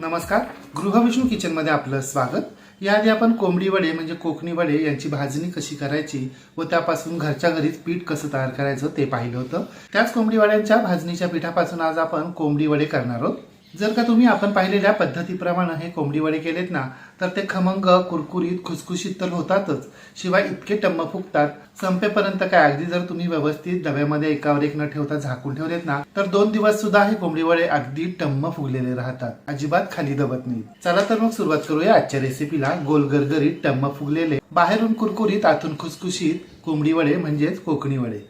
नमस्कार. गृहविष्णू किचनमध्ये आपलं स्वागत. याआधी आपण कोंबडी वडे म्हणजे कोकणी वडे यांची भाजणी कशी करायची व त्यापासून घरच्या घरीच पीठ कसं तयार करायचं ते पाहिलं होतं. त्याच कोंबडी वड्यांच्या भाजणीच्या पिठापासून आज आपण कोंबडी वडे करणार आहोत. जर का तुम्ही आपण पाहिलेल्या पद्धतीप्रमाणे हे कोंबडी वडे केलेत ना तर ते खमंग कुरकुरीत खुसखुशीत तर होतातच. शिवाय इतके टम्म फुगतात. संपेपर्यंत काय? अगदी जर तुम्ही व्यवस्थित डब्यामध्ये एकावर एक न ठेवता झाकून ठेवलेत ना तर दोन दिवस सुद्धा हे कोंबडी वडे अगदी टम्म फुगलेले राहतात. अजिबात खाली दबत नाही चला तर मग सुरुवात करूया आजच्या रेसिपीला गोल गरगरीत टम्म फुगलेले. बाहेरून कुरकुरीत आतून खुसखुशीत कोंबडी वडे म्हणजेच कोकणी वडे.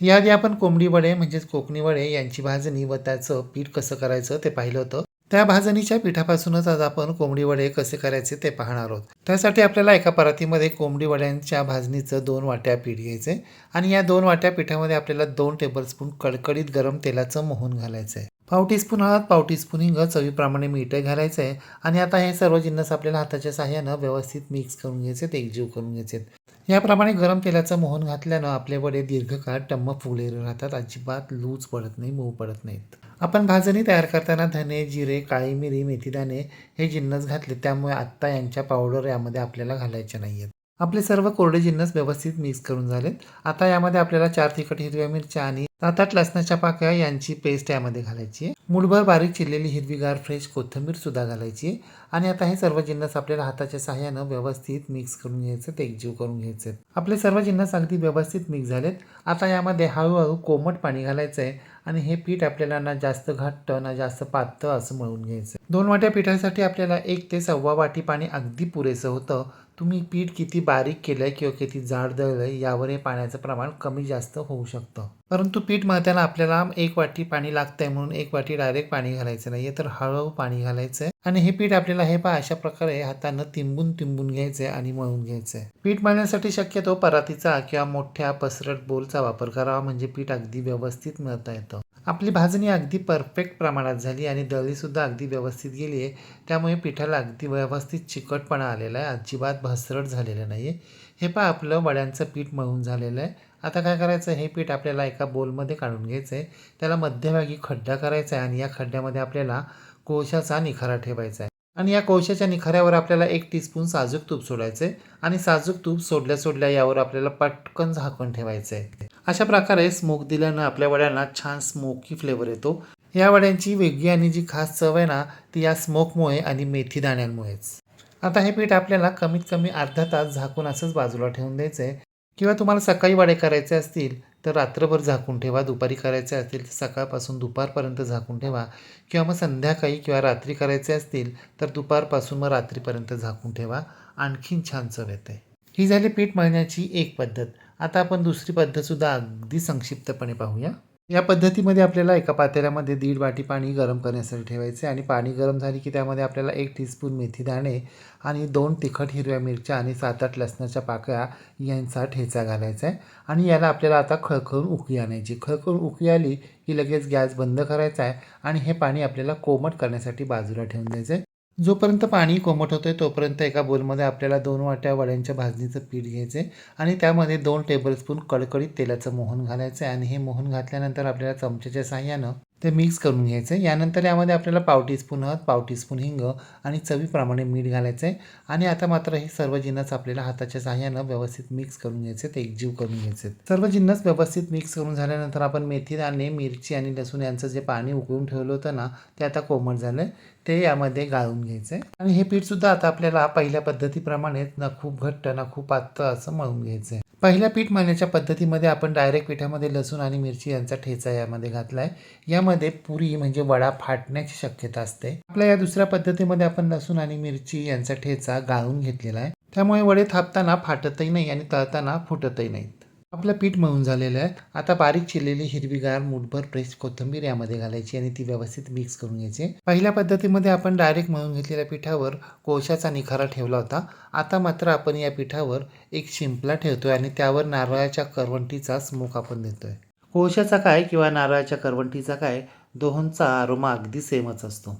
याआधी आपण कोंबडी वडे म्हणजेच कोकणी वडे यांची भाजणी व त्याचं पीठ कसं करायचं ते पाहिलं होतं. त्या भाजणीच्या पिठापासूनच आज आपण कोंबडी वडे कसे करायचे ते पाहणार आहोत. त्यासाठी आपल्याला एका परातीमध्ये कोंबडी वड्यांच्या भाजणीचं दोन वाट्या पीठ घ्यायचे आणि या दोन वाट्या पिठामध्ये आपल्याला दोन टेबलस्पून कडकडीत गरम तेलाचं मोहन घालायचं आहे पाव टीस्पून हळद पाव टीस्पून हिंग चवीप्रमाणे मीठ घालायचं आहे आणि आता हे सर्व जिन्नस आपल्याला हाताच्या साह्यानं व्यवस्थित मिक्स करून घ्यायचे एकजीव करून घ्यायचे याप्रमाणे गरम तेलाचं मोहन घातल्यानं आपले वडे दीर्घकाळ टम्म फुगलेले राहतात. अजिबात लूज पडत नाही मऊ पडत नाहीत. आपण भाजणी तयार करताना धने जिरे काळी मिरी मेथीदाणे हे जिन्नस घातले. त्यामुळे आत्ता यांच्या पावडर यामध्ये आपल्याला घालायच्या नाही आहेत आपले सर्व कोरडे जिन्नस व्यवस्थित मिक्स करून झालेत. आता यामध्ये आपल्याला चार तिखट हिरव्या मिरच्या आणि सात आठ लसणाच्या पाकळ्या यांची पेस्ट यामध्ये घालायची आहे. मुठभर बारीक चिरलेली हिरवीगार फ्रेश कोथिंबीर सुद्धा घालायची आहे. आणि आता हे सर्व जिन्नस आपल्याला हाताच्या सहाय्यानं व्यवस्थित मिक्स करून घ्यायचं ते एकजीव करून घ्यायचे. आपले सर्व जिन्नस अगदी व्यवस्थित मिक्स झालेत. आता यामध्ये हळूहळू कोमट पाणी घालायचं आहे आणि हे पीठ आपल्याला ना जास्त घट्ट ना जास्त पातळ असं मळून घ्यायचं. दोन वाट्या पिठासाठी आपल्याला एक ते सव्वा वाटी पाणी अगदी पुरेसं होतं. तुम्ही पीठ किती बारीक केलं आहे किंवा किती जाड दळलं आहे यावर हे पाण्याचं प्रमाण कमी जास्त होऊ शकतं. परंतु पीठ मळताना आपल्याला एक वाटी पाणी लागतंय म्हणून एक वाटी डायरेक्ट पाणी घालायचं नाही तर हळूहळू पाणी घालायचं आहे आणि हे पीठ आपल्याला हे पहा अशा प्रकारे हातानं तिंबून तिंबून घ्यायचं आहे आणि मळून घ्यायचं आहे पीठ मळण्यासाठी शक्यतो परातीचा किंवा मोठ्या पसरट बोलचा वापर करावा म्हणजे पीठ अगदी व्यवस्थित मळता येतं. आपली भाजणी अगदी परफेक्ट प्रमाणात झाली आणि दळीसुद्धा अगदी व्यवस्थित गेली आहे. त्यामुळे पिठाला अगदी व्यवस्थित चिकटपणा आलेला आहे. अजिबात भसरट झालेलं नाही आहे हे पहा आपलं वड्यांचं पीठ मळून झालेलं आहे. आता काय करायचं? हे पीठ आपल्याला एका बोलमध्ये काढून घ्यायचं आहे. त्याला मध्यभागी खड्डा करायचा आहे आणि या खड्ड्यामध्ये आपल्याला कोळशाचा निखारा ठेवायचा आहे. आणि या कोळशाच्या निखाऱ्यावर आपल्याला एक टीस्पून साजूक तूप सोडायचं आहे. आणि साजूक तूप सोडल्या सोडल्या यावर आपल्याला पटकन झाकण ठेवायचं आहे. अशा प्रकारे स्मोक दिल्यानं आपल्या वड्यांना छान स्मोकी फ्लेवर येतो. या वड्यांची वेगळी आणि जी खास चव आहे ना ती या स्मोकमुळे आणि मेथी दाण्यांमुळेच. आता हे पीठ आपल्याला कमीत कमी अर्धा तास झाकून असंच बाजूला ठेवून द्यायचं आहे किंवा तुम्हाला सकाळी वडे करायचे असतील तर रात्रभर झाकून ठेवा. दुपारी करायचे असतील तर सकाळपासून दुपारपर्यंत झाकून ठेवा. किंवा मग संध्याकाळी किंवा रात्री करायचे असतील तर दुपारपासून मग रात्रीपर्यंत झाकून ठेवा. आणखीन छान चव येते. ही झाली पीठ मळण्याची एक पद्धत. आता आपण दुसरी पद्धतसुद्धा अगदी संक्षिप्तपणे पाहूया. या पद्धतीमध्ये आपल्याला एका पातेल्यामध्ये दीड वाटी पाणी गरम करण्यासाठी ठेवायचे आणि पाणी गरम झाली की त्यामध्ये आपल्याला एक टीस्पून मेथी दाणे आणि दोन तिखट हिरव्या मिरच्या आणि सात आठ लसणाच्या पाकळ्या यांचा ठेचा घालायचा आहे. आणि याला आपल्याला आता खळखळून उकळी आणायची. खळखळून उकळी आली की लगेच गॅस बंद करायचा आहे आणि हे पाणी आपल्याला कोमट करण्यासाठी बाजूला ठेवून द्यायचं आहे. जोपर्यंत पाणी कोमट होतं आहे तोपर्यंत एका बोलमध्ये आपल्याला दोन वाट्या वड्यांच्या भाजणीचं पीठ घ्यायचं आहे आणि त्यामध्ये दोन टेबलस्पून कडकडीत तेलाचं मोहन घालायचं आहे आणि हे मोहन घातल्यानंतर आपल्याला चमच्याच्या साह्यानं ते मिक्स करून घ्यायचं. आहे यानंतर यामध्ये आपल्याला पाव टीस्पून हळद पाव टीस्पून हिंग आणि चवीप्रमाणे मीठ घालायचं. आहे आणि आता मात्र हे सर्व जिन्नस आपल्याला हाताच्या सहाय्यानं व्यवस्थित मिक्स करून घ्यायचे. ते एकजीव करून घ्यायचे. सर्व जिन्नस व्यवस्थित मिक्स करून झाल्यानंतर आपण मेथी दाणे मिरची आणि लसूण यांचं जे पाणी उकळून ठेवलं होतं ना ते आता कोमट झालं ते यामध्ये गाळून घ्यायचं. आहे आणि हे पीठसुद्धा आता आपल्याला पहिल्या पद्धतीप्रमाणेच ना खूप घट्ट ना खूप पातळ असं मळून घ्यायचं आहे पहिल्या पीठ मळण्याच्या पद्धतीमध्ये आपण डायरेक्ट पिठामध्ये लसूण आणि मिरची यांचा ठेचा यामध्ये घातला आहे यामध्ये पुरी म्हणजे वडा फाटण्याची शक्यता असते. आपल्या या दुसऱ्या पद्धतीमध्ये आपण लसूण आणि मिरची यांचा ठेचा गाळून घेतलेला आहे. त्यामुळे वडे थापताना फाटतही नाही आणि तळताना फुटतही नाही. आपलं पीठ मळून झालेलं आहे. आता बारीक चिरलेली हिरवीगार मुठभर फ्रेश कोथिंबीर यामध्ये घालायची आणि ती व्यवस्थित मिक्स करून घ्यायची. पहिल्या पद्धतीमध्ये आपण डायरेक्ट मळून घेतलेल्या पिठावर कोळशाचा निखारा ठेवला होता. आता मात्र आपण या पिठावर एक शिंपला ठेवतोय आणि त्यावर नारळाच्या करवंटीचा स्मोक आपण देतोय. कोळशाचा काय किंवा नारळाच्या करवंटीचा काय दोहोंचा आरोमा अगदी सेमच असतो.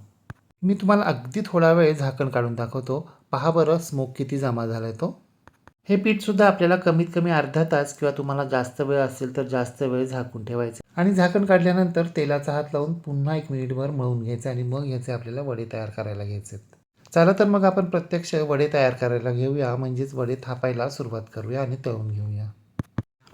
मी तुम्हाला अगदी थोडा वेळ झाकण काढून दाखवतो. पहा बरं स्मोक किती जमा झाला आहे तो. हे पीठसुद्धा आपल्याला कमीत कमी अर्धा तास किंवा तुम्हाला जास्त वेळ असेल तर जास्त वेळ झाकून ठेवायचं. आणि झाकण काढल्यानंतर तेलाचा हात लावून पुन्हा एक मिनिटभर मळून घ्यायचं आणि मग याचे आपल्याला वडे तयार करायला घ्यायचे. चला तर मग आपण प्रत्यक्ष वडे तयार करायला घेऊया म्हणजेच वडे थापायला सुरुवात करूया आणि तळून घेऊया.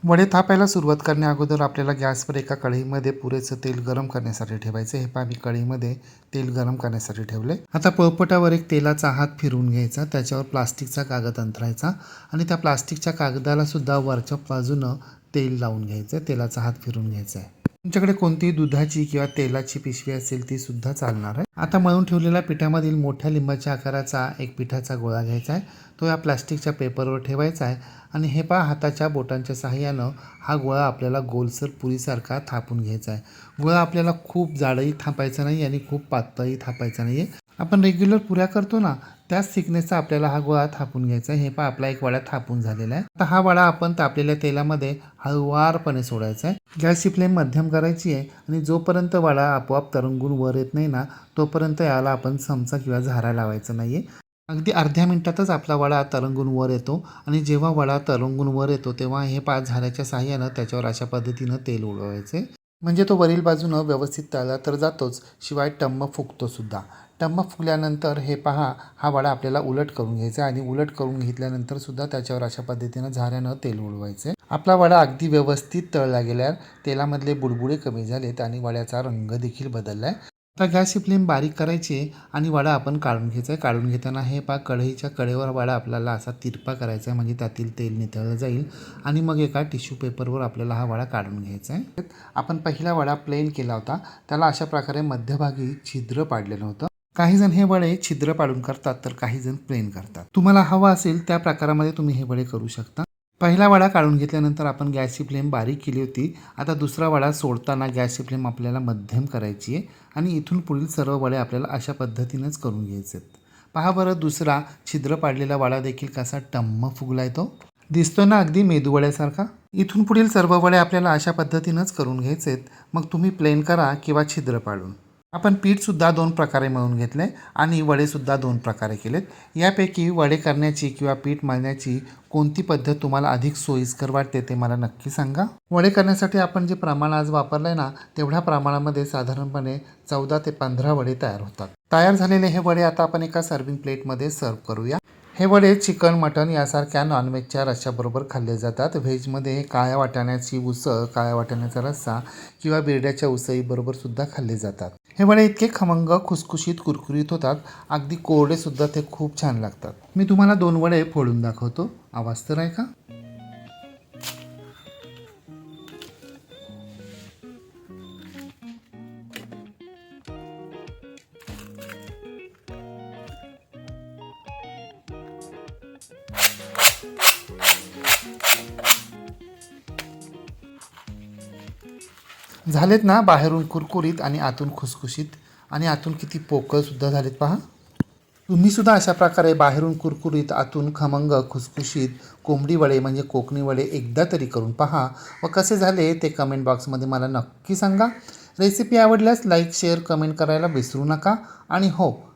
वडे थापायला सुरुवात करण्या अगोदर आपल्याला गॅसवर एका कढईमध्ये पुरेसं तेल गरम करण्यासाठी ठेवायचं. हे पहा मी कढईमध्ये तेल गरम करण्यासाठी ठेवले. आता पळपटावर एक तेलाचा हात फिरवून घ्यायचा. त्याच्यावर प्लास्टिकचा कागद अंतरायचा आणि त्या प्लास्टिकच्या कागदाला सुद्धा वरच्या बाजूनं तेल लावून घ्यायचं. तेलाचा हात फिरून घ्यायचा आहे. तुमच्याकडे कोणतीही दुधाची किंवा तेलाची पिशवी असेल ती सुद्धा चालणार आहे. आता मळून ठेवलेल्या पिठामधील मोठ्या लिंबाच्या आकाराचा एक पिठाचा गोळा घ्यायचा आहे. तो या प्लास्टिकच्या पेपरवर ठेवायचा आहे. आणि हे पहा हाताच्या बोटांच्या सहाय्यानं हा गोळा आपल्याला गोलसर पुरीसारखा थापून घ्यायचा आहे. गोळा आपल्याला खूप जाडही थापायचा नाही आणि खूप पातळही थापायचा नाही आहे आपण रेग्युलर पुऱ्या करतो ना त्याच थिकनेसचा आपल्याला हा गोळा थापून घ्यायचा आहे. हे पहा आपला एक वडा थापून झालेला आहे. आता हा वडा आपण तापलेल्या तेलामध्ये हळुवारपणे सोडायचा आहे. गॅसची फ्लेम मध्यम करायची आहे आणि जोपर्यंत वडा आपोआप तरंगून वर येत नाही ना तोपर्यंत याला आपण चमचा किंवा झारा लावायचा नाही आहे अगदी अर्ध्या मिनिटातच आपला वडा तरंगून वर येतो आणि जेव्हा वडा तरंगून वर येतो तेव्हा हे पाच झाऱ्याच्या साह्यानं त्याच्यावर अशा पद्धतीनं तेल उडवायचे म्हणजे तो वरील बाजूनं व्यवस्थित तळला तर जातोच शिवाय टम्म फुकतो सुद्धा टम्म फुगल्यानंतर हे पहा हा वडा आपल्याला उलट करून घ्यायचा आणि उलट करून घेतल्यानंतर सुद्धा त्याच्यावर अशा पद्धतीनं झाऱ्यानं तेल उडवायचे आपला वडा अगदी व्यवस्थित तळला गेल्यावर तेलामधले बुडबुडे कमी झालेत आणि वड्याचा रंग देखील बदलला आहे आता गॅसची फ्लेम बारीक करायची आणि वडा आपण काढून घ्यायचा आहे. काढून घेताना हे पा कढईच्या कडेवर वडा आपल्याला असा तिरपा करायचा आहे म्हणजे त्यातील तेल नितळलं जाईल. आणि मग एका टिश्यू पेपरवर आपल्याला हा वडा काढून घ्यायचा आहे. आपण पहिला वडा प्लेन केला होता. त्याला अशा प्रकारे मध्यभागी छिद्र पाडलेलं होतं. काही जण हे वडे छिद्र पाडून करतात तर काही जण प्लेन करतात. तुम्हाला हवा असेल त्या प्रकारामध्ये तुम्ही हे वडे करू शकता. पहिला वडा काढून घेतल्यानंतर आपण गॅसची फ्लेम बारीक केली होती. आता दुसरा वडा सोडताना गॅसची फ्लेम आपल्याला मध्यम करायची आहे आणि इथून पुढील सर्व वडे आपल्याला अशा पद्धतीनंच करून घ्यायचे आहेत. पहा बरं दुसरा छिद्र पाडलेला वडा देखील कसा टम्म फुगलाय तो. दिसतो ना अगदी मेदूवड्यासारखा? इथून पुढील सर्व वडे आपल्याला अशा पद्धतीनंच करून घ्यायचे आहेत. मग तुम्ही प्लेन करा किंवा छिद्र पाडून. आपण पीठसुद्धा दोन प्रकारे मळून घेतले आणि वडेसुद्धा दोन प्रकारे केलेत. यापैकी वडे करण्याची किंवा पीठ मळण्याची कोणती पद्धत तुम्हाला अधिक सोयीस्कर वाटते ते मला नक्की सांगा. वडे करण्यासाठी आपण जे प्रमाण आज वापरलं आहे ना तेवढ्या प्रमाणामध्ये साधारणपणे चौदा ते पंधरा वडे तयार होतात. तयार झालेले हे वडे आता आपण एका सर्विंग प्लेटमध्ये सर्व करूया. हे वडे चिकन मटन यासारख्या नॉनव्हेजच्या रश्श्याबरोबर खाल्ले जातात. व्हेजमध्ये काळ्या वाटाण्याची उसळ काळ्या वाटाण्याचा रस्सा किंवा बिरड्याच्या उसळीबरोबर सुद्धा खाल्ले जातात. हे वडे इतके खमंग खुसखुशीत कुरकुरीत होतात. अगदी कोरडे सुद्धा ते खूप छान लागतात. मी तुम्हाला दोन वडे फोडून दाखवतो. आवाज तर आहे का? झालेत ना बाहेरून कुरकुरीत आणि आतून खुसखुशीत? आणि आतून किती पोकळसुद्धा झालेत पहा. तुम्हीसुद्धा अशा प्रकारे बाहेरून कुरकुरीत आतून खमंग खुसखुशीत कोंबडी वडे म्हणजे कोकणी वडे एकदा तरी करून पहा. व कसे झाले ते कमेंट बॉक्समध्ये मला नक्की सांगा. रेसिपी आवडल्यास लाईक शेअर कमेंट करायला विसरू नका. आणि हो